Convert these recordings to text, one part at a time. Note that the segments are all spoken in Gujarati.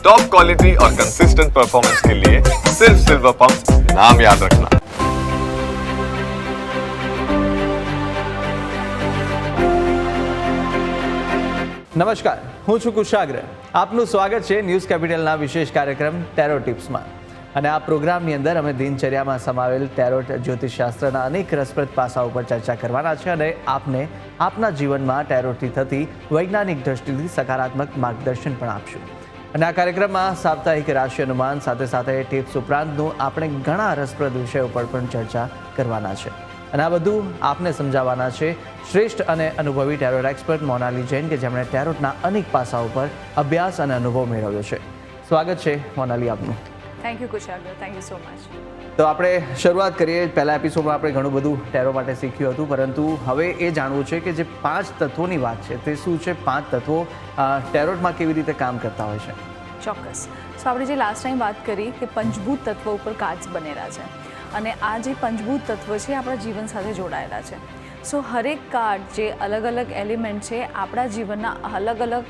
टॉप क्वालिटी और कंसिस्टेंट परफॉर्मेंस के लिए सिर्फ सिल्वर पंप नाम याद रखना નમસ્કાર હું છું કુશાગ્ર આપનું સ્વાગત છે ન્યૂઝ કેપિટલના વિશેષ કાર્યક્રમ ટેરો ટિપ્સમાં અને આ પ્રોગ્રામની અંદર અમે દિનચર્યામાં સમાવેલ ટેરોટ જ્યોતિષશાસ્ત્રના અનેક રસપ્રદ પાસાઓ પર ચર્ચા કરવાના છે અને આપને આપના જીવનમાં ટેરોટથી થતી વૈજ્ઞાનિક દ્રષ્ટિથી સકારાત્મક માર્ગદર્શન પણ આપશું અને આ કાર્યક્રમમાં સાપ્તાહિક રાશિ અનુમાન, સાથે સાથે ટિપ્સ ઉપરાંતનું આપણે ઘણા રસપ્રદ વિષયો પર પણ ચર્ચા કરવાના છે. અને આ બધું આપને સમજાવવાના છે. શ્રેષ્ઠ અને અનુભવી ટેરોટ એક્સપર્ટ મોનાલી જૈન કે જેમણે ટેરોટના અનેક પાસાઓ પર અભ્યાસ અને અનુભવ મેળવ્યો છે. સ્વાગત છે મોનાલી આપનું. Thank you Kushagra thank you so much તો આપણે શરૂઆત કરીએ. પહેલા એપિસોડમાં આપણે ઘણું બધું ટેરો માટે શીખ્યું હતું પરંતુ હવે એ જાણવું છે કે જે પાંચ તત્વોની વાત છે તે શું છે? પાંચ તત્વો ટેરોટમાં કેવી રીતે કામ કરતા હોય છે? ચોક્કસ. સો આપણે જે લાસ્ટ ટાઈમ વાત કરી કે પંચભૂત તત્વ ઉપર કાર્ડ્સ બનેલા છે. અને આ જે પંચભૂત તત્વ છે આપણા જીવન સાથે જોડાયેલા છે. સો હરેક કાર્ડ જે અલગ અલગ એલિમેન્ટ છે આપણા જીવનના અલગ અલગ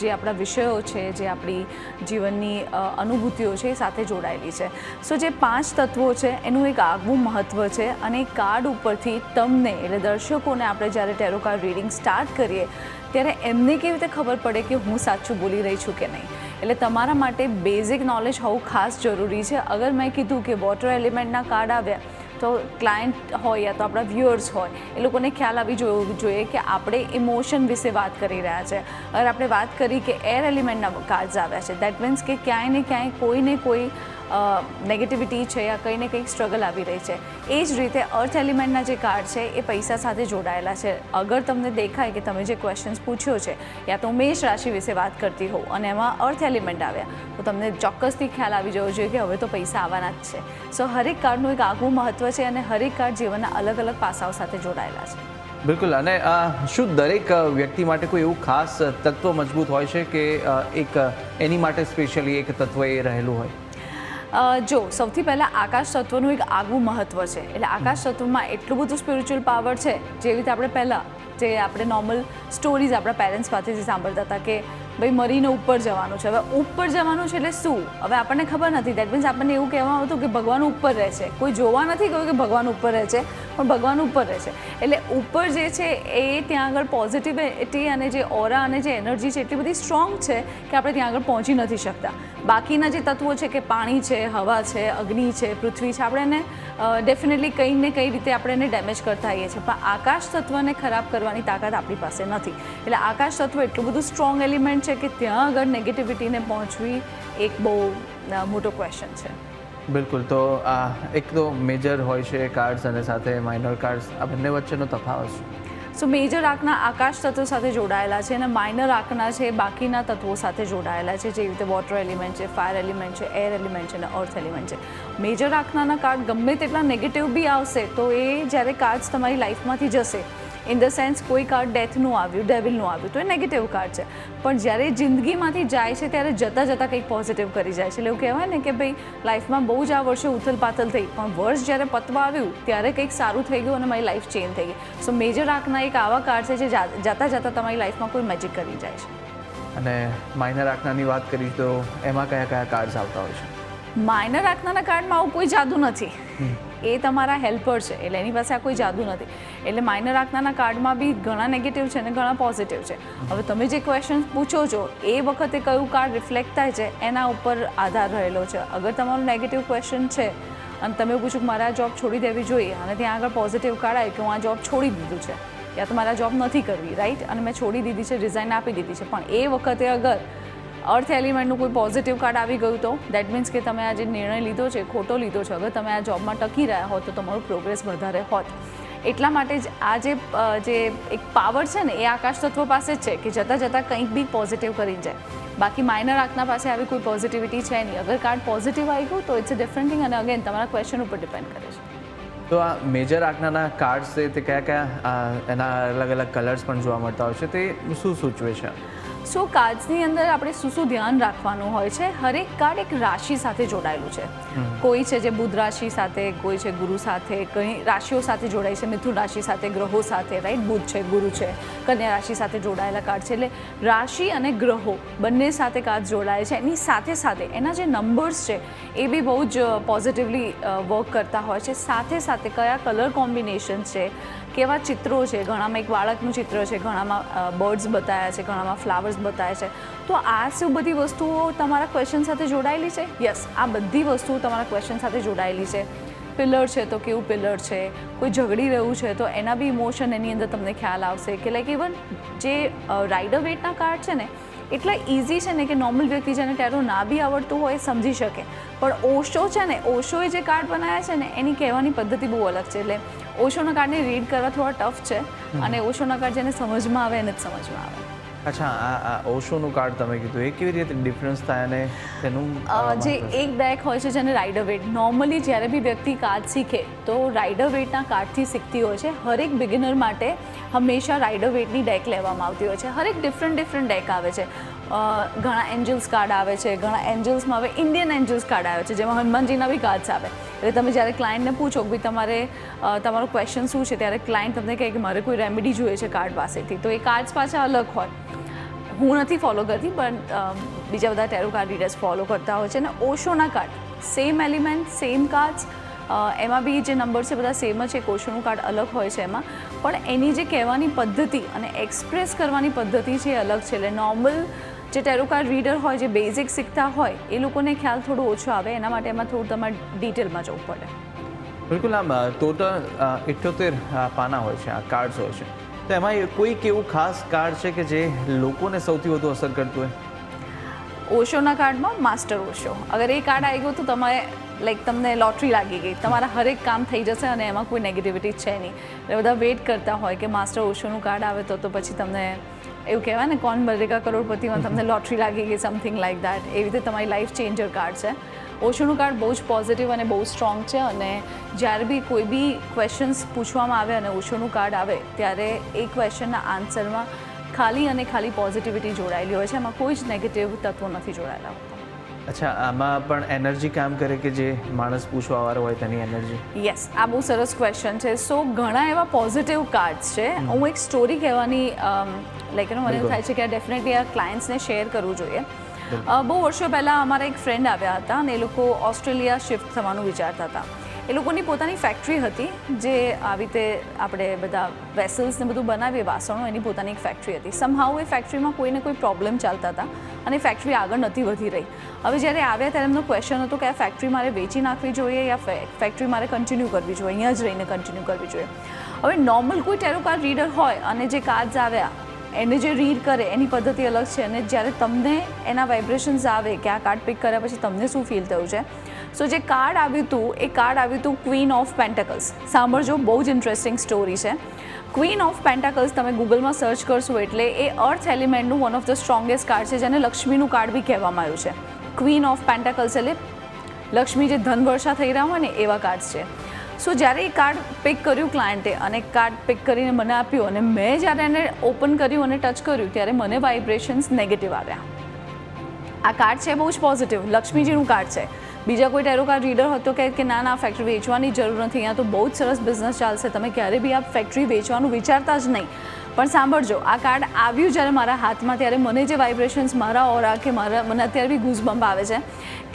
જે આપણા વિષયો છે, જે આપણી જીવનની અનુભૂતિઓ છે એ સાથે જોડાયેલી છે. સો જે પાંચ તત્વો છે, એનું એક આગવું મહત્ત્વ છે અને કાર્ડ ઉપરથી તમને, એટલે દર્શકોને આપણે જ્યારે ટેરો કાર્ડ રીડિંગ સ્ટાર્ટ કરીએ, ત્યારે એમને કેવી રીતે ખબર પડે કે હું સાચું બોલી રહી છું કે નહીં? એટલે તમારા માટે બેઝિક નોલેજ હોવું ખાસ જરૂરી છે. અગર મેં કીધું કે વોટર એલિમેન્ટના કાર્ડ આવ્યા તો ક્લાયન્ટ હોય યા તો આપણા વ્યુઅર્સ હોય, એ લોકોને ખ્યાલ આવી જોઈએ કે આપણે ઇમોશન વિશે વાત કરી રહ્યા છે. અગર આપણે વાત કરી કે એર એલિમેન્ટના કાર્ડ્સ આવ્યા છે દેટ મીન્સ કે ક્યાંય ને ક્યાંય કોઈ ને કોઈ નેગેટિવિટી છે યા કંઈ ને કંઈક સ્ટ્રગલ આવી રહી છે. એ જ રીતે અર્થ એલિમેન્ટના જે કાર્ડ છે, એ પૈસા સાથે જોડાયેલા છે. અગર તમને દેખાય કે તમે જે ક્વેશ્ચન્સ પૂછ્યો છે, યા તો મેષ રાશિ વિશે વાત કરતી હોઉં અને એમાં અર્થ એલિમેન્ટ આવ્યા, તો તમને ચોક્કસથી ખ્યાલ આવી જવો જોઈએ કે હવે તો પૈસા આવવાના જ છે. સો હરેક કાર્ડનું એક આગવું મહત્ત્વ છે અને હરેક કાર્ડ જીવનના અલગ અલગ પાસાઓ સાથે જોડાયેલા છે. બિલકુલ, અને શું દરેક વ્યક્તિ માટે કોઈ એવું ખાસ તત્વ મજબૂત હોય છે કે એક એની માટે સ્પેશિયલી એક તત્વ એ રહેલું હોય? જો, સૌથી પહેલાં આકાશ તત્વનું એક આગવું મહત્ત્વ છે. એટલે આકાશ તત્વમાં એટલું બધું સ્પિરિચ્યુઅલ પાવર છે જેવી રીતે આપણે પહેલાં જે આપણે નોર્મલ સ્ટોરીઝ આપણા પેરેન્ટ્સ પાસેથી સાંભળતા હતા કે ભાઈ, મરીને ઉપર જવાનું છે. હવે ઉપર જવાનું છે એટલે શું? હવે આપણને ખબર નથી. દેટ મીન્સ આપણને એવું કહેવામાં આવતું કે ભગવાન ઉપર રહે છે. કોઈ જોવા નથી કહ્યું કે ભગવાન ઉપર રહે છે, પણ ભગવાન ઉપર રહે છે. એટલે ઉપર જે છે એ ત્યાં આગળ પોઝિટિવિટી અને જે ઓરા અને જે એનર્જી છે એટલી બધી સ્ટ્રોંગ છે કે આપણે ત્યાં આગળ પહોંચી નથી શકતા. બાકીના જે તત્વો છે કે પાણી છે, હવા છે, અગ્નિ છે, પૃથ્વી છે, આપણે એને ડેફિનેટલી કંઈ ને કઈ રીતે આપણે એને ડેમેજ કરતા આવીએ છીએ. પણ આકાશ તત્વને ખરાબ કરવાની તાકાત આપણી પાસે નથી. એટલે આકાશ તત્વ એટલું બધું સ્ટ્રોંગ એલિમેન્ટ છે કે ત્યાં આગળ નેગેટિવિટીને પહોંચવી એક બહુ મોટો ક્વેશ્ચન છે. બિલકુલ તો આ એક તો મેજર હોય છે કાર્ડ્સ અને સાથે માઇનર કાર્ડ્સ આ બંને વચ્ચેનો તફાવત શું? સો મેજર આંકના આકાશ તત્વો સાથે જોડાયેલા છે અને માઇનર આંકના છે બાકીના તત્વો સાથે જોડાયેલા છે જેવી રીતે વોટર એલિમેન્ટ છે ફાયર એલિમેન્ટ છે એર એલિમેન્ટ છે અને અર્થ એલિમેન્ટ છે. મેજર આંકનાના કાર્ડ ગમે તેટલા નેગેટિવ બી આવશે તો એ જ્યારે કાર્ડ્સ તમારી લાઈફમાંથી જશે ઇન ધ સેન્સ કોઈ કાર્ડ ડેથનું આવ્યું ડેવિલનું આવ્યું તો એ નેગેટિવ કાર્ડ છે. પણ જ્યારે જિંદગીમાંથી જાય છે ત્યારે જતાં જતાં કંઈક પોઝિટિવ કરી જાય છે. એટલે એવું કહેવાય ને કે ભાઈ લાઈફમાં બહુ જ આ વર્ષે ઉથલ પાથલ થઈ. પણ વર્ષ જ્યારે પતવા આવ્યું ત્યારે કંઈક સારું થઈ ગયું અને મારી લાઈફ ચેન્જ થઈ ગઈ. સો મેજર આંકના એક આવા કાર્ડ છે જે જતાં જતાં તમારી લાઈફમાં કોઈ મેજિક કરી જાય છે. અને માઇનર આંકડાની વાત કરી તો એમાં કયા કયા કાર્ડ્સ આવતા હોય છે? માઇનર આંકનાના કાર્ડમાં આવું કોઈ જાદુ નથી. એ તમારા હેલ્પર છે. એટલે એની પાસે આ કોઈ જાદુ નથી. એટલે માઇનર આંકનાના કાર્ડમાં બી ઘણા નેગેટિવ છે અને ઘણા પોઝિટિવ છે. હવે તમે જે ક્વેશ્ચન પૂછો છો, એ વખતે કયું કાર્ડ રિફ્લેક્ટ થાય છે, એના ઉપર આધાર રહેલો છે. અગર તમારો નેગેટિવ ક્વેશ્ચન છે, અને તમે એવું પૂછો કે મારે આ જોબ છોડી દેવી જોઈએ, અને ત્યાં આગળ પોઝિટિવ કાર્ડ આવે કે હું આ જોબ છોડી દીધું છે, યા તો મારે જોબ નથી કરવી રાઈટ અને મેં છોડી દીધી છે રિઝાઇન આપી દીધી છે. પણ એ વખતે અગર અર્થ એલિમેન્ટનું કોઈ પોઝિટિવ કાર્ડ આવી ગયું તો? દેટ મીન્સ કે તમે આ જે નિર્ણય લીધો છે, ખોટો લીધો છે, અગર તમે આ જોબમાં ટકી રહ્યા હોત તો તમારું પ્રોગ્રેસ વધારે હોત. એટલા માટે જ આ જે જે એક પાવર છે ને, એ આકાશ તત્વ પાસે જ છે કે જતાં જતાં કંઈક બી પોઝિટિવ કરી જાય. બાકી માઇનર આંખના પાસે આવી કોઈ પોઝિટિવિટી છે નહીં. અગર કાર્ડ પોઝિટિવ આવી ગયું તો ઇટ્સ અ ડિફરન્ટ થિંગ અને અગેન તમારા ક્વેશ્ચન ઉપર ડિપેન્ડ કરે છે. તો આ મેજર આંકડાના કાર્ડ્સ છે તે કયા કયા એના અલગ અલગ કલર્સ પણ જોવા મળતા હોય છે? તે શું સૂચવે છે? સો કાર્ડ્સની અંદર આપણે શું શું ધ્યાન રાખવાનું હોય છે? હરેક કાર્ડ એક રાશિ સાથે જોડાયેલું છે. કોઈ છે જે બુધ રાશિ સાથે કોઈ છે ગુરુ સાથે કઈ રાશિઓ સાથે જોડાય છે મિથુન રાશિ સાથે ગ્રહો સાથે રાઈટ બુધ છે ગુરુ છે કન્યા રાશિ સાથે જોડાયેલા કાર્ડ છે. એટલે રાશિ અને ગ્રહો બંને સાથે કાર્ડ જોડાય છે. એની સાથે સાથે એના જે નંબર્સ છે એ બી બહુ જ પોઝિટિવલી વર્ક કરતા હોય છે. સાથે સાથે કયા કલર કોમ્બિનેશન છે? કેવા ચિત્રો છે, ઘણામાં એક બાળકનું ચિત્ર છે, ઘણામાં બર્ડ્સ બતાવ્યા છે, ઘણામાં ફ્લાવર્સ બતાવ્યા છે. તો આ શું બધી વસ્તુઓ તમારા ક્વેશ્ચન સાથે જોડાયેલી છે? યસ આ બધી વસ્તુઓ તમારા ક્વેશ્ચન સાથે જોડાયેલી છે. પિલર છે તો કેવું પિલર છે? કોઈ ઝઘડી રહ્યું છે તો એના બી ઇમોશન એની અંદર તમને ખ્યાલ આવશે. કે લાઈક ઇવન જે રાઇડર વેટના કાર્ડ છે ને એટલા ઇઝી છે ને કે નોર્મલ વ્યક્તિ જેને ટેરો ના બી આવડતું હોય એ સમજી શકે. પણ ઓશો છે ને ઓશોએ જે કાર્ડ બનાવ્યા છે ને એની કહેવાની પદ્ધતિ બહુ અલગ છે. એટલે ઓશોના કાર્ડને રીડ કરવા થોડા ટફ છે અને ઓશોના કાર્ડ જેને સમજમાં આવે એને જ સમજમાં આવે. અચ્છા આ આ ઓશોનું કાર્ડ તમે કીધું. એ કેવી રીતે ડિફરન્સ થાય અને તેનું જે એક ડેક હોય છે જેને રાઇડર વેટ નોર્મલી જ્યારે બી વ્યક્તિ કાર્ડ શીખે તો રાઇડર વેટના કાર્ડથી શીખતી હોય છે. હરેક બિગિનર માટે હંમેશા રાઇડર વેટની ડેક લેવામાં આવતી હોય છે. હરેક ડિફરન્ટ ડિફરન્ટ ડેક આવે છે. ઘણા એન્જલ્સ કાર્ડ આવે છે ઘણા એન્જલ્સમાં હવે ઇન્ડિયન એન્જલ્સ કાર્ડ આવે છે જેમાં હનુમાનજીના બી કાર્ડ્સ આવે. એટલે તમે જ્યારે ક્લાયન્ટને પૂછો કે તમારે તમારો ક્વેશ્ચન શું છે ત્યારે ક્લાયન્ટ તમને કહે કે મારે કોઈ રેમેડી જોઈએ છે કાર્ડ પાસેથી. તો એ કાર્ડ્સ પાછા અલગ હોય. હું નથી ફોલો કરતી પણ બીજા બધા ટેરો કાર્ડ રીડર્સ ફોલો કરતા હોય છે. અને ઓશોના card same element same cards એમાં બી જે નંબર છે બધા સેમ જ છે ઓશોનું કાર્ડ અલગ હોય છે એમાં. પણ એની જે કહેવાની પદ્ધતિ અને એક્સપ્રેસ કરવાની પદ્ધતિ છે એ અલગ છે. એટલે નોર્મલ જે ટેરો કાર્ડ રીડર હોય, જે બેઝિક શીખતા હોય, એ લોકોને ખ્યાલ થોડો ઓછો આવે. એના માટે એમાં થોડું તમારે ડિટેલમાં જવું પડે. બિલકુલ, આમ ટોટલ ઇઠ્યોતેર પાના હોય છે, આ કાર્ડ્સ હોય છે. તો એમાં કોઈક એવું ખાસ કાર્ડ છે કે જે લોકોને સૌથી વધુ અસર કરતું હોય? ઓશોના કાર્ડમાં માસ્ટર ઓશો. અગર એ કાર્ડ આવી ગયું તો તમારે લાઈક તમને લોટરી લાગી ગઈ. તમારા હરેક કામ થઈ જશે અને એમાં કોઈ નેગેટિવિટી છે નહીં. એટલે બધા વેઇટ કરતા હોય કે માસ્ટર ઓશોનું કાર્ડ આવે તો તો પછી તમને એવું કહેવાય ને, કોણ બનેગા કરોડપતિમાં તમને લોટરી લાગી ગઈ સમથિંગ લાઈક દેટ એવી રીતે તમારી લાઈફ ચેન્જર કાર્ડ છે. ઓશોનું કાર્ડ બહુ જ પોઝિટિવ અને બહુ સ્ટ્રોંગ છે અને જ્યારે બી કોઈ બી ક્વેશ્ચન્સ પૂછવામાં આવે અને ઓશોનું કાર્ડ આવે ત્યારે એ ક્વેશ્ચનના આન્સરમાં ખાલી અને ખાલી પોઝિટિવિટી જોડાયેલી હોય છે. એમાં કોઈ જ નેગેટિવ તત્વો નથી જોડાયેલા. હોતા અચ્છા આમાં પણ એનર્જી કામ કરે કે જે માણસ પૂછવા વાળો હોય તેની એનર્જી યસ આ બહુ સરસ ક્વેશ્ચન છે. સો ઘણા એવા પોઝિટિવ કાર્ડ્સ છે. હું એક સ્ટોરી કહેવાની લાઈક મને એવું થાય છે કે ડેફિનેટલી આ ક્લાયન્ટ્સને શેર કરવું જોઈએ. બહુ વર્ષો પહેલાં અમારા એક ફ્રેન્ડ આવ્યા હતા અને એ લોકો ઓસ્ટ્રેલિયા શિફ્ટ થવાનું વિચારતા હતા. એ લોકોની પોતાની ફેક્ટરી હતી જે આવી રીતે આપણે બધા વેસલ્સ ને બધું બનાવીએ, વાસણો, એની પોતાની એક ફેક્ટરી હતી. સમહાઉ એ ફેક્ટરીમાં કોઈને કોઈ પ્રોબ્લેમ ચાલતા હતા અને ફેક્ટરી આગળ નથી વધી રહી. હવે જ્યારે આવ્યા ત્યારે એમનો ક્વેશ્ચન હતો કે આ ફેક્ટરી મારે વેચી નાખવી જોઈએ યા ફેક્ટરી મારે કન્ટિન્યુ કરવી જોઈએ? અહીંયા જ રહીને કન્ટિન્યુ કરવી જોઈએ. હવે નોર્મલ કોઈ ટેરો કાર્ડ રીડર હોય અને જે કાર્ડ્સ આવ્યા એને જે રીડ કરે, એની પદ્ધતિ અલગ છે અને જ્યારે તમને એના વાઇબ્રેશન્સ આવે કે આ કાર્ડ પિક કર્યા પછી તમને શું ફીલ થયું છે? સો જે કાર્ડ આવ્યું હતું, એ કાર્ડ આવ્યું હતું ક્વીન ઓફ પેન્ટેકલ્સ સાંભળજો, બહુ જ ઇન્ટરેસ્ટિંગ સ્ટોરી છે. ક્વીન ઓફ પેન્ટાકલ્સ તમે ગૂગલમાં સર્ચ કરશો એટલે એ earth એલિમેન્ટનું one of the strongest card છે, જેને લક્ષ્મીનું કાર્ડ બી કહેવામાં આવ્યું છે. ક્વીન ઓફ પેન્ટાકલ્સ એટલે લક્ષ્મી જે ધન વર્ષા થઈ રહ્યા હોય ને, એવા કાર્ડ્સ છે. સો જ્યારે એ કાર્ડ પિક કર્યું ક્લાયન્ટે અને કાર્ડ પિક કરીને મને આપ્યું અને મેં જ્યારે એને ઓપન કર્યું અને ટચ કર્યું, ત્યારે મને વાઇબ્રેશન્સ નેગેટિવ આવ્યા. આ કાર્ડ છે બહુ જ પોઝિટિવ લક્ષ્મીજીનું કાર્ડ છે. બીજા કોઈ ટેરો કાર્ડ રીડર હતો કે કે ના ના ફેક્ટરી વેચવાની જરૂર નથી, અહીંયા તો બહુ જ સરસ બિઝનેસ ચાલશે, તમે ક્યારે બી આ ફેક્ટરી વેચવાનું વિચારતા જ નહીં. પણ સાંભળજો, આ કાર્ડ આવ્યું જ્યારે મારા હાથમાં ત્યારે મને જે વાઇબ્રેશન્સ મારા ઓરા કે મારા મને અત્યારે બી ગુઝબમ્પ આવે છે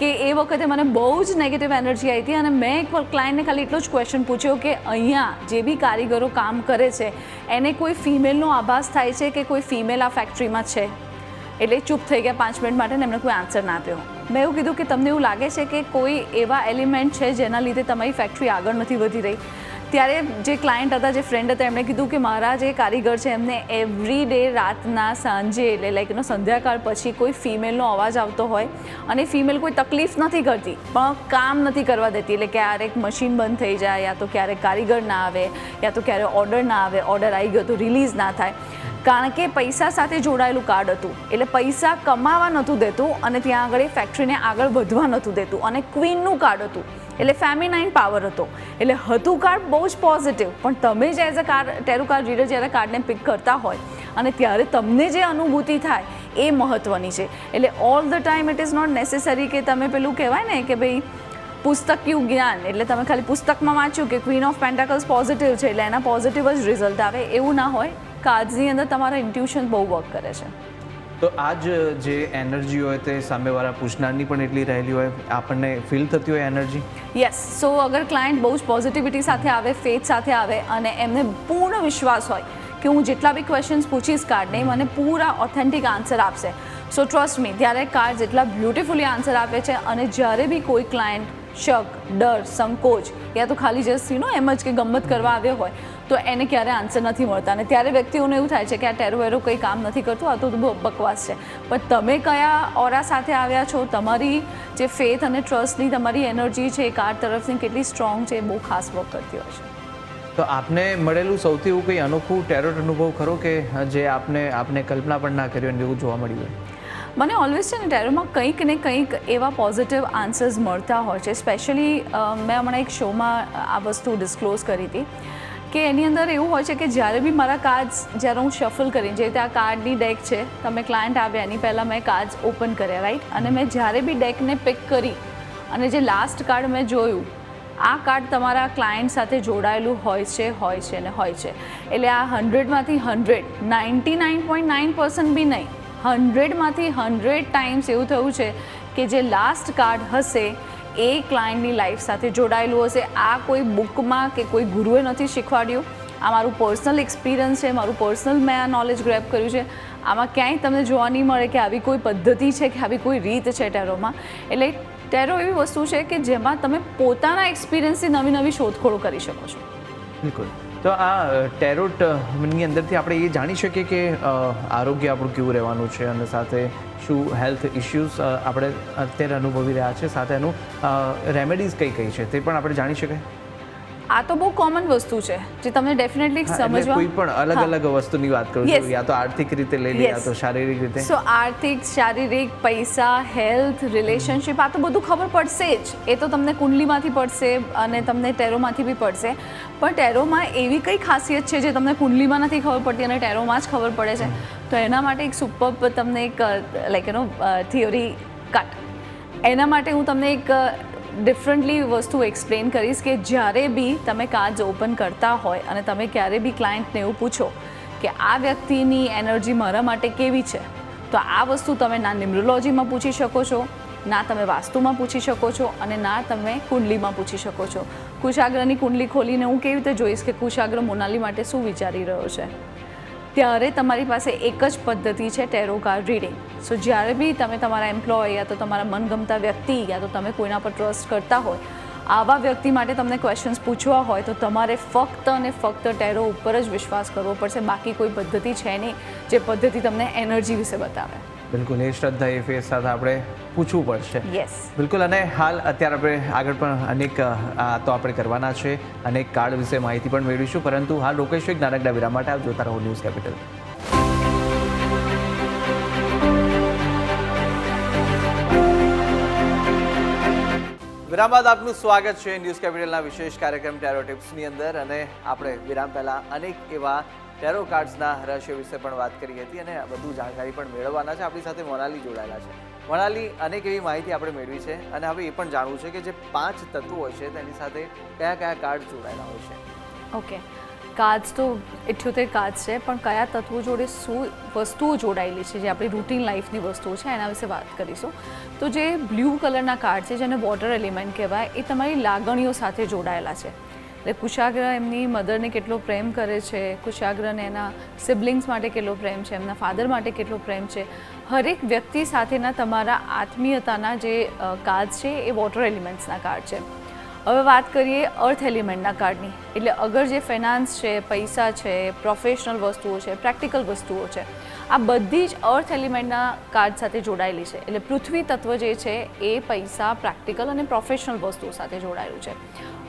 કે એ વખતે મને બહુ જ નેગેટિવ એનર્જી આવી હતી અને મેં એક ક્લાયન્ટને ખાલી એટલો જ ક્વેશ્ચન પૂછ્યો કે અહીંયા જે બી કારીગરો કામ કરે છે, એને કોઈ ફિમેલનો આભાસ થાય છે કે કોઈ ફિમેલ આ ફેક્ટરીમાં છે? એટલે ચૂપ થઈ ગયા પાંચ મિનિટ માટે એમને કોઈ આન્સર ના આપ્યો. મેં એવું કીધું કે તમને એવું લાગે છે કે કોઈ એવા એલિમેન્ટ છે જેના લીધે તમારી ફેક્ટરી આગળ નથી વધી રહી? ત્યારે જે ક્લાયન્ટ હતા, જે ફ્રેન્ડ હતા, એમણે કીધું કે મારા જે કારીગર છે, એમને એવરી ડે રાતના સાંજે એટલે લાઈક એનો સંધ્યાકાળ પછી કોઈ ફિમેલનો અવાજ આવતો હોય અને ફિમેલ કોઈ તકલીફ નથી કરતી, પણ કામ નથી કરવા દેતી, એટલે ક્યારેક મશીન બંધ થઈ જાય, યા તો ક્યારેક કારીગર ના આવે, યા તો ક્યારેક ઓર્ડર ના આવે ઓર્ડર આવી ગયો તો રિલીઝ ના થાય. કારણ કે પૈસા સાથે જોડાયેલું કાર્ડ હતું, એટલે પૈસા કમાવા નહોતું દેતું અને ત્યાં આગળ એ ફેક્ટરીને આગળ વધવા નહોતું દેતું અને ક્વીનનું કાર્ડ હતું. એટલે ફેમિનાઇન પાવર હતો. એટલે હતું કાર્ડ બહુ જ પોઝિટિવ પણ તમે જ as a car tarot card reader જ્યારે કાર્ડને પિક કરતા હોય, અને ત્યારે તમને જે અનુભૂતિ થાય, એ મહત્ત્વની છે. એટલે all the time it is not necessary કે તમે પેલું કહેવાય ને કે ભાઈ પુસ્તકિયું જ્ઞાન. એટલે તમે ખાલી પુસ્તકમાં વાંચ્યું કે ક્વીન ઓફ પેન્ટાકલ્સ પોઝિટિવ છે, એટલે એના પોઝિટિવ જ રિઝલ્ટ આવે. એવું ના હોય. કાર્ડ્સની અંદર તમારા ઇન્ટ્યુશન બહુ વર્ક કરે છે. તો આ જ જે એનર્જી હોય તે સામેવાળા પૂછનારની પણ એટલી રહેલી હોય, આપણને ફીલ થતી હોય એનર્જી? યસ સો અગર ક્લાયન્ટ બહુ જ પોઝિટિવિટી સાથે આવે ફેથ સાથે આવે અને એમને પૂર્ણ વિશ્વાસ હોય કે હું જેટલા બી ક્વેશ્ચન્સ પૂછીશ કાર્ડને મને પૂરા ઓથેન્ટિક આન્સર આપશે. સો ટ્રસ્ટ મી ત્યારે કાર્ડ જેટલા બ્યુટિફુલી આન્સર આપે છે અને જ્યારે બી કોઈ ક્લાયન્ટ શક, ડર, સંકોચ યા તો ખાલી જસ્ટ યુ નો એમ જ કે ગમત કરવા આવ્યો હોય તો એને ક્યારે આન્સર નથી મળતા. અને ત્યારે વ્યક્તિઓને એવું થાય છે કે આ ટેરો વેરો કંઈ કામ નથી કરતું આ તો બહુ બકવાસ છે. પણ તમે કયા ઓરા સાથે આવ્યા છો? તમારી જે ફેથ અને ટ્રસ્ટની તમારી એનર્જી છે એ કાર્ડ તરફની કેટલી સ્ટ્રોંગ છે એ બહુ ખાસ વર્ક કરતી હોય છે. તો આપને મળેલું સૌથી એવું કંઈ અનોખું ટેરોટ અનુભવ ખરો કે જે આપને આપને કલ્પના પણ ના કરી અને એવું જોવા મળ્યું હોય? મને ઓલવેઝ છે ને ટેરોમાં કંઈક ને કંઈક એવા પોઝિટિવ આન્સર્સ મળતા હોય છે. સ્પેશિયલી મેં હમણાં એક શોમાં આ વસ્તુ ડિસ્ક્લોઝ કરી હતી. કે એની અંદર એવું હોય છે કે જ્યારે બી મારા કાર્ડ્સ, જ્યારે હું શફલ કરીને, જે રીતે આ કાર્ડની ડેક છે, તમે ક્લાયન્ટ આવ્યા, એની પહેલાં મેં કાર્ડ્સ ઓપન કર્યા રાઈટ અને મેં જ્યારે બી ડેકને પિક કરી, અને જે લાસ્ટ કાર્ડ મેં જોયું, આ કાર્ડ તમારા ક્લાયન્ટ સાથે જોડાયેલું હોય છે હોય છે અને હોય છે. એટલે આ હંડ્રેડમાંથી hundred ninety nine point nine percent બી નહીં હંડ્રેડમાંથી હંડ્રેડ ટાઈમ્સ એવું થયું છે કે જે લાસ્ટ કાર્ડ હશે એ ક્લાયન્ટની લાઈફ સાથે જોડાયેલું હશે. આ કોઈ બુકમાં કે કોઈ ગુરુએ નથી શીખવાડ્યું? આ મારું પર્સનલ એક્સપિરિયન્સ છે, મારું પર્સનલ મેં આ નોલેજ ગ્રેપ કર્યું છે. આમાં ક્યાંય તમને જોવા નહીં મળે કે આવી કોઈ પદ્ધતિ છે કે આવી કોઈ રીત છે ટેરોમાં એટલે ટેરો એવી વસ્તુ છે કે જેમાં તમે પોતાના એક્સપિરિયન્સથી નવી નવી શોધખોળો કરી શકો છો. બિલકુલ. તો આ ટેરોટની અંદરથી આપણે એ જાણી શકીએ કે આરોગ્ય આપણું કેવું રહેવાનું છે અને સાથે શું હેલ્થ ઇશ્યુઝ આપણે અત્યારે અનુભવી રહ્યા છે. સાથે એનું રેમેડીઝ કઈ કઈ છે તે પણ આપણે જાણી શકાય? આ તો બહુ કોમન વસ્તુ છે જે તમને ડેફિનેટલી સમજવા કોઈ પણ અલગ અલગ વસ્તુની વાત કરું છું. યા તો આર્થિક રીતે લઈ લે યા તો શારીરિક રીતે. સો આર્થિક શારીરિક પૈસા હેલ્થ રિલેશનશિપ આ તો બધું ખબર પડશે જ. એ તો તમને કુંડલીમાંથી પડશે અને તમને ટેરોમાંથી બી પડશે. પણ ટેરોમાં એવી કઈ ખાસિયત છે જે તમને કુંડલીમાં નથી ખબર પડતી અને ટેરોમાં જ ખબર પડે છે? તો એના માટે એક સુપર તમને એક લાઈક એનો થિયોરી કટ એના માટે હું તમને એક ડિફરન્ટલી વસ્તુ એક્સપ્લેન કરીશ કે જ્યારે બી તમે કાર્ડ ઓપન કરતા હોય અને તમે ક્યારે બી ક્લાયન્ટને એવું પૂછો કે આ વ્યક્તિની એનર્જી મારા માટે કેવી છે, તો આ વસ્તુ તમે ના ન્યુમરોલોજીમાં પૂછી શકો છો, ના તમે વાસ્તુમાં પૂછી શકો છો અને ના તમે કુંડલીમાં પૂછી શકો છો. કુશાગ્રની કુંડલી ખોલીને હું કેવી રીતે જોઈશ કે કુશાગ્ર મોનાલી માટે શું વિચારી રહ્યો છે? ત્યારે તમારી પાસે એક જ પદ્ધતિ છે ટેરો કાર્ડ રીડિંગ સો જ્યારે બી તમે તમારા એમ્પ્લોય યા તો તમારા મનગમતા વ્યક્તિ યા તો તમે કોઈના પર ટ્રસ્ટ કરતા હોય, આવા વ્યક્તિ માટે તમને ક્વેશ્ચન્સ પૂછવા હોય તો તમારે ફક્ત અને ફક્ત ટેરો ઉપર જ વિશ્વાસ કરવો પડશે. બાકી કોઈ પદ્ધતિ છે નહીં જે પદ્ધતિ તમને એનર્જી વિશે બતાવે. બિલકુલ એ શ્રદ્ધા એ ફેસ સાથે આપણે પૂછવું પડશે. યસ બિલકુલ અને હાલ અત્યારે આપણે આગળ પણ અનેક આ તો આપણે કરવાના છે. અનેક કાર્ડ વિશે માહિતી પણ મેળવીશું પરંતુ હાલ લોકેશ એક નાનકડા વિરામ માટે આપ જોતા રહો ન્યૂઝ કેપિટલ. વિરામ બાદ આપનું સ્વાગત છે ન્યૂઝ કેપિટલના વિશેષ કાર્યક્રમ ટેરો ટિપ્સની અંદર અને આપણે વિરામ પહેલાં અનેક એવા ટેરો કાર્ડ્સના રહસ્ય વિશે પણ વાત કરી હતી અને વધુ જાણકારી પણ મેળવવાના છે. આપણી સાથે મોનાલી જોડાયેલા છે. મોનાલી, અનેક એવી માહિતી આપણે મેળવી છે અને હવે એ પણ જાણવું છે કે જે પાંચ તત્વો હોય છે તેની સાથે કયા કયા કાર્ડ જોડાયેલા હોય છે. ઓકે. કાર્ડ્સ તો ઇઠ્યોતેર કાર્ડ્સ છે, પણ કયા તત્વો જોડે શું વસ્તુઓ જોડાયેલી છે, જે આપણી રૂટીન લાઈફની વસ્તુઓ છે, એના વિશે વાત કરીશું. તો જે બ્લુ કલરના કાર્ડ છે, જેને વોટર એલિમેન્ટ કહેવાય, એ તમારી લાગણીઓ સાથે જોડાયેલા છે. એટલે કુશાગ્ર એમની મધરને કેટલો પ્રેમ કરે છે કુશાગ્રને એના સિબ્લિંગ્સ માટે કેટલો પ્રેમ છે, એમના ફાધર માટે કેટલો પ્રેમ છે. હરેક વ્યક્તિ સાથેના તમારા આત્મીયતાના જે કાર્ડ છે એ વોટર એલિમેન્ટ્સના કાર્ડ છે. હવે વાત કરીએ અર્થ એલિમેન્ટના કાર્ડની એટલે અગર જે ફાઇનાન્સ છે, પૈસા છે પ્રોફેશનલ વસ્તુઓ છે પ્રેક્ટિકલ વસ્તુઓ છે, આ બધી જ અર્થ એલિમેન્ટના કાર્ડ સાથે જોડાયેલી છે. એટલે પૃથ્વી તત્વ જે છે એ પૈસા પ્રેક્ટિકલ અને પ્રોફેશનલ વસ્તુઓ સાથે જોડાયેલું છે.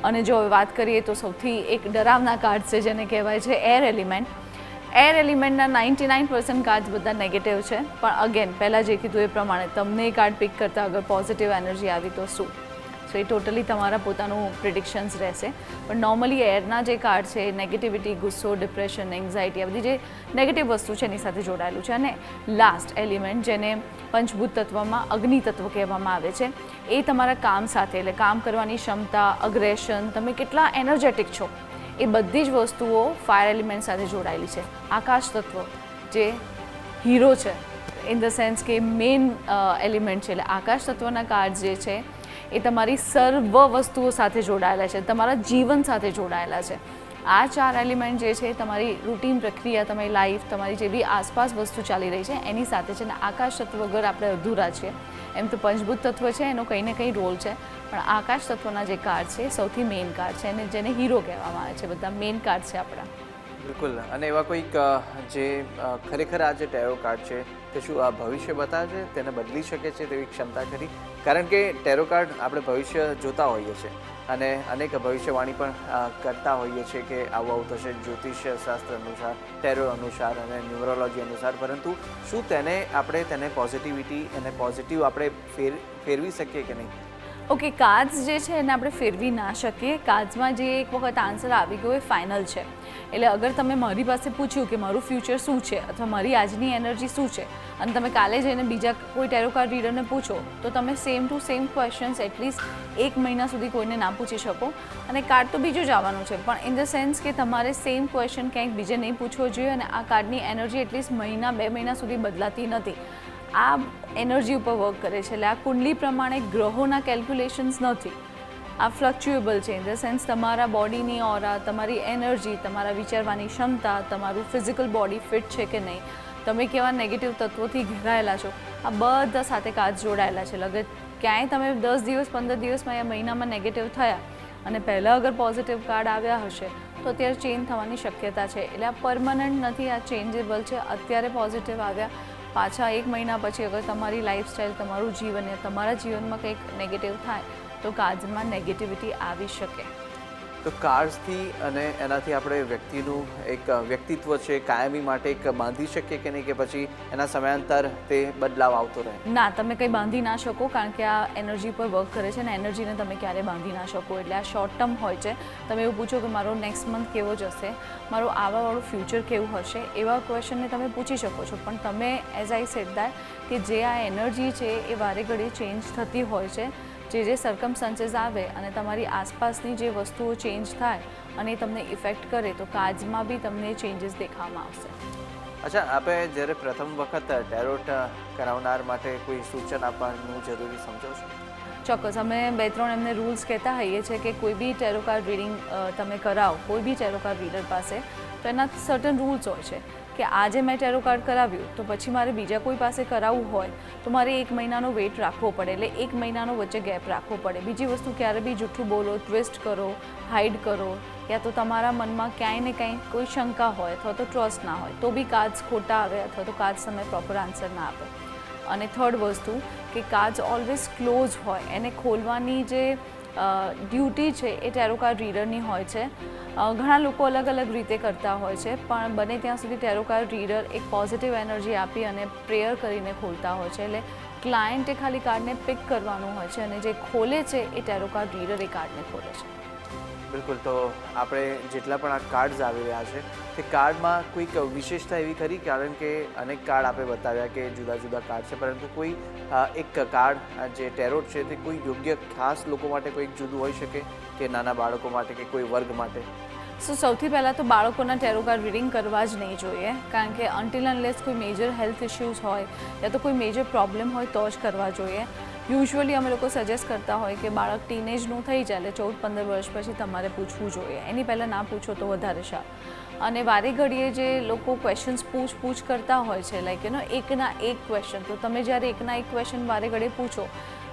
અને જો વાત કરીએ તો સૌથી એક ડરાવના કાર્ડ છે જેને કહેવાય છે એર એલિમેન્ટ. એર એલિમેન્ટના નાઇન્ટી નાઇન પર્સન્ટ કાર્ડ બધા નેગેટિવ છે. પણ અગેન પહેલાં જે કીધું એ પ્રમાણે તમને એ કાર્ડ પિક કરતાં અગર પોઝિટિવ એનર્જી આવી તો શું? સો એ ટોટલી તમારા પોતાનું પ્રિડિક્શન્સ રહેશે. પણ નોર્મલી એરના જે કાર્ડ છે નેગેટિવિટી ગુસ્સો ડિપ્રેશન એન્ઝાયટી આ બધી જે નેગેટિવ વસ્તુ છે, એની સાથે જોડાયેલું છે. અને લાસ્ટ એલિમેન્ટ જેને પંચભૂત તત્વમાં અગ્નિ તત્વ કહેવામાં આવે છે, એ તમારા કામ સાથે, એટલે કામ કરવાની ક્ષમતા અગ્રેશન તમે કેટલા એનર્જેટિક છો, એ બધી જ વસ્તુઓ ફાયર એલિમેન્ટ સાથે જોડાયેલી છે. આકાશ તત્વ જે હીરો છે ઇન ધ સેન્સ કે મેઇન એલિમેન્ટ છે. એટલે આકાશ તત્વના કાર્ડ જે છે એ તમારી સર્વ વસ્તુઓ સાથે જોડાયેલા છે, તમારા જીવન સાથે જોડાયેલા છે. આ ચાર એલિમેન્ટ જે છે, તમારી રૂટીન પ્રક્રિયા, તમારી લાઈફ, તમારી જે બી આસપાસ વસ્તુ ચાલી રહી છે, એની સાથે છે ને આકાશ તત્વ વગર આપણે અધૂરા છીએ. એમ તો પંચભૂત તત્વ છે, એનો કંઈ ને કંઈ રોલ છે, પણ આકાશ તત્વના જે કાર્ડ છે, સૌથી મેઇન કાર્ડ છે અને જેને હીરો કહેવામાં આવે છે, બધા મેઇન કાર્ડ છે આપણા. બિલકુલ. અને એવા કોઈક જે ખરેખર આ જે ટેરો કાર્ડ છે તે શું આ ભવિષ્ય બતાવે છે તેને બદલી શકે છે તેવી ક્ષમતા ખરી? કારણ કે ટેરો કાર્ડ આપણે ભવિષ્ય જોતા હોઈએ છીએ અને અનેક ભવિષ્યવાણી પણ કરતા હોઈએ છીએ કે આવું આવું થશે જ્યોતિષ શાસ્ત્ર અનુસાર ટેરો અનુસાર અને ન્યુમરોલોજી અનુસાર. પરંતુ શું તેને આપણે, તેને પોઝિટિવિટી અને પોઝિટિવ આપણે ફેર, ફેરવી શકીએ કે નહીં? ઓકે કાર્ડ્સ જે છે એને આપણે ફેરવી ના શકીએ. કાર્ડ્સમાં જે એક વખત આન્સર આવી ગયો એ ફાઇનલ છે. એટલે અગર તમે મારી પાસે પૂછ્યું કે મારું ફ્યુચર શું છે અથવા મારી આજની એનર્જી શું છે અને તમે કાલે જઈને બીજા કોઈ ટેરો કાર્ડ રીડરને પૂછો, તો તમે same to same questions at least એક મહિના સુધી કોઈને ના પૂછી શકો. અને કાર્ડ તો બીજું જ આવવાનું છે, પણ ઇન ધ સેન્સ કે તમારે સેમ ક્વેશ્ચન ક્યાંક બીજે નહીં પૂછવો જોઈએ અને આ કાર્ડની એનર્જી એટલીસ્ટ મહિના, બે મહિના સુધી બદલાતી નથી. આ એનર્જી ઉપર વર્ક કરે છે. એટલે આ કુંડલી પ્રમાણે ગ્રહોના કેલ્ક્યુલેશન્સ નથી. આ ફ્લક્ચ્યુએબલ છે ઇન ધ સેન્સ તમારા બોડીની ઓરા તમારી એનર્જી તમારા વિચારવાની ક્ષમતા, તમારું ફિઝિકલ બોડી ફિટ છે કે નહીં, તમે કેવા નેગેટિવ તત્વોથી ઘેરાયેલા છો, આ બધા સાથે કાચ જોડાયેલા છે. લગત ક્યાંય તમે દસ દિવસ, પંદર દિવસમાં યા મહિનામાં નેગેટિવ થયા અને પહેલાં અગર પોઝિટિવ કાર્ડ આવ્યા હશે, તો અત્યારે ચેન્જ થવાની શક્યતા છે. એટલે આ પરમનન્ટ નથી, આ ચેન્જેબલ છે. અત્યારે પોઝિટિવ આવ્યા પાછા એક મહિના પછી અગર તમારી લાઈફસ્ટાઈલ તમારું જીવન તમારા જીવનમાં કંઈક નેગેટિવ થાય, તો કાર્ડ્સમાં નેગેટિવિટી આવી શકે. તો કાર્સથી અને એનાથી આપણે વ્યક્તિનું એક વ્યક્તિત્વ છે, કાયમી માટે એક બાંધી શકીએ કે નહીં કે પછી એના સમયાંતર તે બદલાવ આવતો રહે. ના, તમે કંઈ બાંધી ના શકો કારણ કે આ એનર્જી પર વર્ક કરે છે ને એનર્જીને તમે ક્યારે બાંધી ના શકો. એટલે આ શોર્ટ ટર્મ હોય છે. તમે એવું પૂછો કે મારો નેક્સ્ટ મંથ કેવો જશે? મારું આવાવાળું ફ્યુચર કેવું હશે? એવા ક્વેશ્ચનને તમે પૂછી શકો છો. પણ તમે એઝ આઈ સેટ દેટ કે જે આ એનર્જી છે એ વારે ઘડી ચેન્જ થતી હોય છે. જે જે સર્કમસ્ટાન્સીસ આવે અને તમારી આસપાસની જે વસ્તુઓ ચેન્જ થાય અને તમને ઇફેક્ટ કરે તો કાર્ડ્સમાં બી તમને ચેન્જીસ દેખાવામાં આવશે. અચ્છા આપણે જ્યારે પ્રથમ વખત ટેરોટ કરાવનાર માટે કોઈ સૂચન આપવાનું જરૂરી સમજો છો? ચોક્કસ અમે બે ત્રણ એમને રૂલ્સ કહેતા હોઈએ છીએ કે કોઈ બી ટેરો કાર્ડ રીડિંગ તમે કરાવો કોઈ બી ટેરો કાર્ડ રીડર પાસે તો એના સર્ટન રૂલ્સ હોય છે. કે આજે મેં ટેરો કાર્ડ કરાવ્યું, તો પછી મારે બીજા કોઈ પાસે કરાવવું હોય, તો મારે એક મહિનાનો વેઇટ રાખવો પડે. એટલે એક મહિનાનો વચ્ચે ગેપ રાખવો પડે. બીજી વસ્તુ, ક્યારે બી જૂઠું બોલો ટ્વિસ્ટ કરો હાઇડ કરો, યા તો તમારા મનમાં ક્યાંય ને ક્યાંય કોઈ શંકા હોય અથવા તો ટ્રસ્ટ ના હોય, તો બી કાર્ડ્સ ખોટા આવે અથવા તો કાર્ડ્સ તમે પ્રોપર આન્સર ના આપે. અને થર્ડ વસ્તુ, કે કાર્ડ્સ ઓલવેઝ ક્લોઝ હોય. એને ખોલવાની જે ડ્યુટી છે એ ટેરો કાર્ડ રીડરની હોય છે. ઘણા લોકો અલગ અલગ રીતે કરતા હોય છે, પણ બને ત્યાં સુધી ટેરો કાર્ડ રીડર એક પોઝિટિવ એનર્જી આપી અને પ્રેયર કરીને ખોલતા હોય છે. એટલે ક્લાયન્ટે ખાલી કાર્ડને પિક કરવાનું હોય છે અને જે ખોલે છે એ ટેરો કાર્ડ રીડર એ કાર્ડને ખોલે છે. બિલકુલ, તો આપણે જેટલા પણ આ કાર્ડ્સ આવી રહ્યા છે, તે કાર્ડમાં કોઈક વિશેષતા એવી ખરી? કારણ કે અનેક કાર્ડ આપણે બતાવ્યા કે જુદા જુદા કાર્ડ છે, પરંતુ કોઈ એક કાર્ડ જે ટેરોટ છે, તે કોઈ યોગ્ય ખાસ લોકો માટે કોઈક જુદું હોઈ શકે? કે નાના બાળકો માટે કે કોઈ વર્ગ માટે? સો સૌથી પહેલાં તો બાળકોના ટેરો કાર્ડ રીડિંગ કરવા જ નહીં જોઈએ, કારણ કે અનટિલ અનલેસ કોઈ મેજર હેલ્થ ઇશ્યુઝ હોય, યા તો કોઈ મેજર પ્રોબ્લેમ હોય તો જ કરવા જોઈએ. યુઝ્યુઅલી અમે લોકો સજેસ્ટ કરતા હોય કે બાળક ટીનેજનું થઈ જાય એટલે ચૌદ પંદર વર્ષ પછી તમારે પૂછવું જોઈએ. એની પહેલાં ના પૂછો તો વધારે સારું. અને વારે ઘડીએ જે લોકો ક્વેશ્ચન્સ પૂછ પૂછ કરતા હોય છે લાઈક યુ નો એકના એક ક્વેશ્ચન તો તમે જ્યારે એકના એક ક્વેશ્ચન વારે ઘડીએ પૂછો,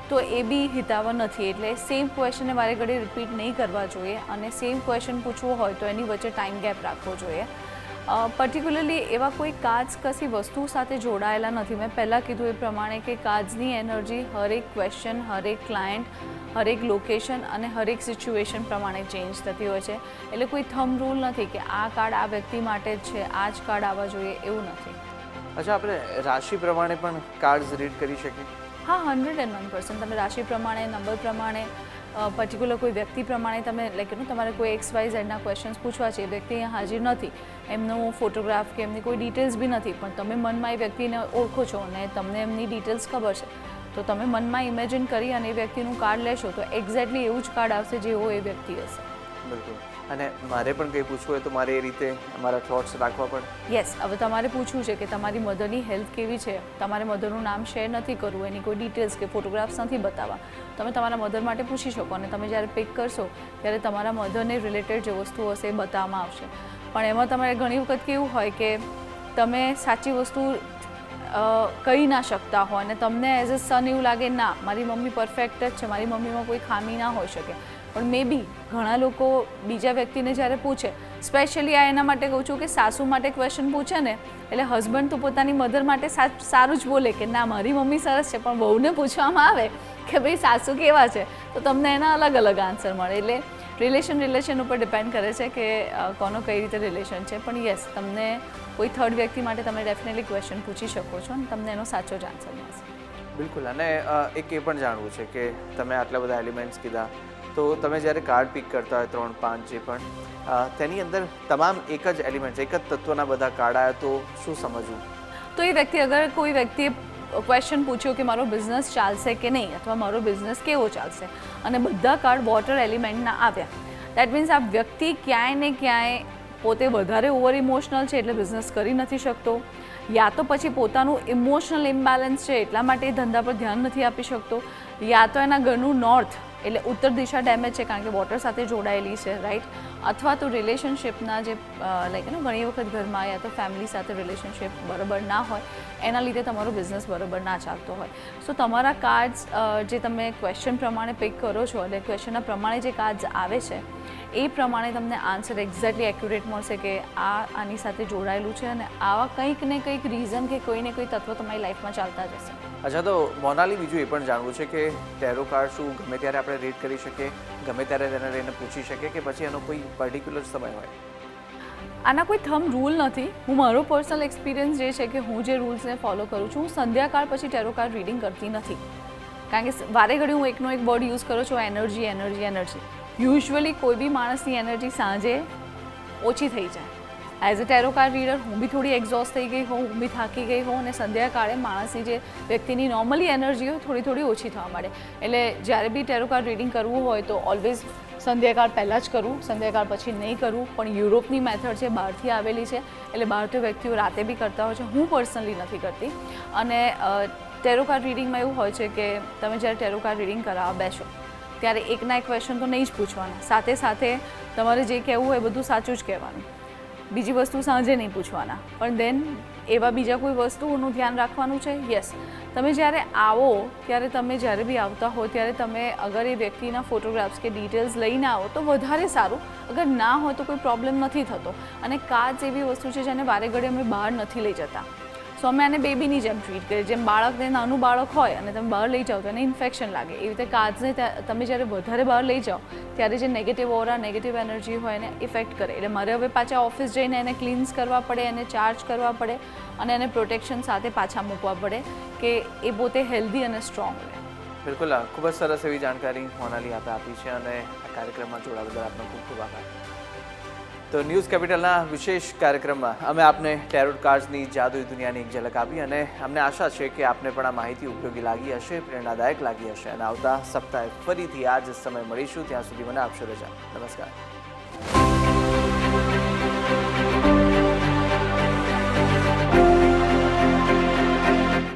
તો એ બી હિતાવહ નથી. એટલે સેમ ક્વેશ્ચનને વારે ઘડી રિપીટ નહીં કરવા જોઈએ. અને સેમ ક્વેશ્ચન પૂછવો હોય તો એની વચ્ચે ટાઈમ ગેપ રાખવો જોઈએ. પર્ટિક્યુલરલી એવા કોઈ કાજ કશી વસ્તુ સાથે જોડાયેલા નથી. મેં પહેલાં કીધું એ પ્રમાણે કે કાજની એનર્જી હરેક ક્વેશ્ચન હરેક ક્લાયન્ટ હરેક લોકેશન અને હરેક સિચ્યુએશન પ્રમાણે ચેન્જ થતી હોય છે. એટલે કોઈ થમ રૂલ નથી કે આ કાર્ડ આ વ્યક્તિ માટે જ છે આ જ કાર્ડ આવવા જોઈએ એવું નથી. અચ્છા આપણે રાશિ પ્રમાણે પણ કાર્ડ્સ રીડ કરી શકીએ? હા હંડ્રેડ એન્ડ વન પર્સન્ટ તમે રાશિ પ્રમાણે નંબર પ્રમાણે પર્ટિક્યુલર કોઈ વ્યક્તિ પ્રમાણે તમે લાઈક યુ તમારે કોઈ એક્સ વાય ઝેડના ક્વેશ્ચન્સ પૂછવા છે, એ વ્યક્તિ અહીંયા હાજર નથી. એમનો ફોટોગ્રાફ કે એમની કોઈ ડિટેલ્સ બી નથી, પણ તમે મનમાં એ વ્યક્તિને ઓળખો છો અને તમને એમની ડિટેલ્સ ખબર છે. તો તમે મનમાં ઇમેજિન કરી અને એ વ્યક્તિનું કાર્ડ લેશો, તો એક્ઝેક્ટલી એવું જ કાર્ડ આવશે જેવો એ વ્યક્તિ હશે. બિલકુલ. અને મારે પણ કંઈ પૂછવું હોય તો મારે એ રીતે મારા થોટ્સ રાખવા પડે. યસ હવે તમારે પૂછવું છે કે તમારી મધરની હેલ્થ કેવી છે? તમારે મધરનું નામ શેર નથી કરવું, એની કોઈ ડિટેલ્સ કે ફોટોગ્રાફ્સ નથી બતાવવા. તમે તમારા મધર માટે પૂછી શકો અને તમે જ્યારે પિક કરશો, ત્યારે તમારા મધરને રિલેટેડ જે વસ્તુ હશે એ બતાવવામાં આવશે. પણ એમાં તમારે ઘણી વખત કેવું હોય કે તમે સાચી વસ્તુ કહી ના શકતા હોય અને તમને એઝ અ સન એવું લાગે, ના, મારી મમ્મી પરફેક્ટ જ છે, મારી મમ્મીમાં કોઈ ખામી ના હોઈ શકે. પણ મે બી ઘણા લોકો બીજા વ્યક્તિને જ્યારે પૂછે સ્પેશિયલી આ એના માટે કહું છું કે સાસુ માટે ક્વેશ્ચન પૂછે ને, એટલે હસબન્ડ તો પોતાની મધર માટે સારું જ બોલે કે ના, મારી મમ્મી સરસ છે, પણ બહુને પૂછવામાં આવે કે ભાઈ સાસુ કેવા છે, તો તમને એના અલગ અલગ આન્સર મળે. એટલે રિલેશન રિલેશન ઉપર ડિપેન્ડ કરે છે કે કોનો કઈ રીતે રિલેશન છે. પણ યસ તમને કોઈ થર્ડ વ્યક્તિ માટે તમે ડેફિનેટલી ક્વેશ્ચન પૂછી શકો છો અને તમને એનો સાચો જ આન્સર મળશે. બિલકુલ. અને એક એ પણ જાણવું છે કે તમે આટલા બધા એલિમેન્ટ્સ કીધા તો તમે જ્યારે કાર્ડ પિક કરતા હોય ત્રણ, પાંચ જે પણ તેની અંદર તમામ એક જ એલિમેન્ટ એક જ તત્વના બધા કાર્ડ આવ્યા તો શું સમજવું? તો એ વ્યક્તિ અગર કોઈ વ્યક્તિએ ક્વેશ્ચન પૂછ્યો કે મારો બિઝનેસ ચાલશે કે નહીં અથવા મારો બિઝનેસ કેવો ચાલશે અને બધા કાર્ડ વોટર એલિમેન્ટના આવ્યા દેટ મીન્સ આ વ્યક્તિ ક્યાંય ને ક્યાંય પોતે વધારે ઓવર ઇમોશનલ છે એટલે બિઝનેસ કરી નથી શકતો, યા તો પછી પોતાનું ઇમોશનલ ઇમ્બેલેન્સ છે એટલા માટે એ ધંધા પર ધ્યાન નથી આપી શકતો, યા તો એના ઘરનું નોર્થ એટલે ઉત્તર દિશા ડેમેજ છે કારણ કે વોટર સાથે જોડાયેલી છે રાઈટ અથવા તો રિલેશનશિપના જે લાઈક યુ ઘણી વખત ઘરમાં યા તો ફેમિલી સાથે રિલેશનશિપ બરાબર ના હોય, એના લીધે તમારો બિઝનેસ બરાબર ના ચાલતો હોય. સો તમારા કાર્ડ્સ જે તમે ક્વેશ્ચન પ્રમાણે પિક કરો છો એટલે ક્વેશ્ચનના પ્રમાણે જે કાર્ડ્સ આવે છે, એ પ્રમાણે તમને આન્સર એક્ઝેક્ટલી એક્યુરેટ મળશે કે આ આની સાથે જોડાયેલું છે અને આવા કંઈક ને કંઈક રીઝન કે કોઈ ને કોઈ તત્વ તમારી લાઈફમાં ચાલતા જ હશે અચ્છા, તો મોનાલી બીજું એ પણ જાણવું છે કે ટેરો કાર્ડ શું ગમે ત્યારે આપણે રીડ કરી શકીએ, ગમે ત્યારે તેને લઈને પૂછી શકીએ કે પછી એનો કોઈ પર્ટિક્યુલર સમય હોય? આના કોઈ થમ રૂલ નથી. હું મારો પર્સનલ એક્સપિરિયન્સ જે છે કે હું જે રૂલ્સને ફોલો કરું છું, હું સંધ્યાકાળ પછી ટેરો કાર્ડ રીડિંગ કરતી નથી. કારણ કે વારે ઘડી હું એકનો એક વર્ડ યુઝ કરું છું એનર્જી એનર્જી એનર્જી યુઝ્યુઅલી કોઈ બી માણસની એનર્જી સાંજે ઓછી થઈ જાય. As a tarot card reader હું બી થોડી એક્ઝોસ્ટ થઈ ગઈ હોઉં, હું બી થાકી ગઈ હોઉં અને સંધ્યાકાળે માણસની જે વ્યક્તિની નોર્મલી એનર્જી હોય, થોડી થોડી ઓછી થવા માંડે. એટલે જ્યારે બી ટેરો કાર્ડ રીડિંગ કરવું હોય તો ઓલવેઝ સંધ્યાકાળ પહેલાં જ કરવું સંધ્યાકાળ પછી નહીં કરવું પણ યુરોપની મેથડ છે, બહારથી આવેલી છે. એટલે બહાર તો વ્યક્તિઓ રાતે બી કરતા હોય છે. હું પર્સનલી નથી કરતી. અને ટેરો કાર્ડ રીડિંગમાં એવું હોય છે કે તમે જ્યારે ટેરો કાર્ડ રીડિંગ કરાવવા બેસો, ત્યારે એકના એક ક્વેશ્ચન તો નહીં જ પૂછવાના. સાથે સાથે તમારે જે કહેવું હોય એ બધું સાચું જ કહેવાનું. બીજી વસ્તુ સાંજે નહીં પૂછવાના. પણ દેન એવા બીજા કોઈ વસ્તુઓનું ધ્યાન રાખવાનું છે? યસ તમે જ્યારે આવો, ત્યારે તમે જ્યારે બી આવતા હો, ત્યારે તમે અગર એ વ્યક્તિના ફોટોગ્રાફ્સ કે ડિટેલ્સ લઈને આવો, તો વધારે સારું. અગર ના હોય તો કોઈ પ્રોબ્લેમ નથી થતો. અને કાચ એવી વસ્તુ છે જેને વારે ઘડી અમે બહાર નથી લઈ જતા. સો અમે આને બેબીની જેમ ટ્રીટ કરીએ જેમ બાળકને નાનું બાળક હોય અને તમે બહાર લઈ જાઓ તો એને ઇન્ફેક્શન લાગે. એવી રીતે કાર્ડને તમે જ્યારે વધારે બહાર લઈ જાઓ, ત્યારે જે નેગેટિવ ઓરા નેગેટિવ એનર્જી હોય એને ઇફેક્ટ કરે. એટલે મારે હવે પાછા ઓફિસ જઈને એને ક્લીન્સ કરવા પડે, એને ચાર્જ કરવા પડે અને એને પ્રોટેક્શન સાથે પાછા મૂકવા પડે કે એ પોતે હેલ્ધી અને સ્ટ્રોંગ રહે. બિલકુલ ખૂબ જ સરસ એવી જાણકારી મોનાલી આપે આપી છે અને આ કાર્યક્રમમાં જોડાવા બદલ આપનો ખૂબ ખૂબ આભાર. તો ન્યૂઝ કેપિટલના વિશેષ કાર્યક્રમમાં અમે આપને ટેરોટ કાર્ડ્સની જાદુઈ દુનિયાની એક ઝલક આપી અને અમને આશા છે કે આપને પણ આ માહિતી ઉપયોગી લાગી હશે, પ્રેરણાદાયક લાગી હશે. અને આવતા સપ્તાહે ફરીથી આ જ સમય મળીશું. ત્યાં સુધી મને આપશો રજા. નમસ્કાર.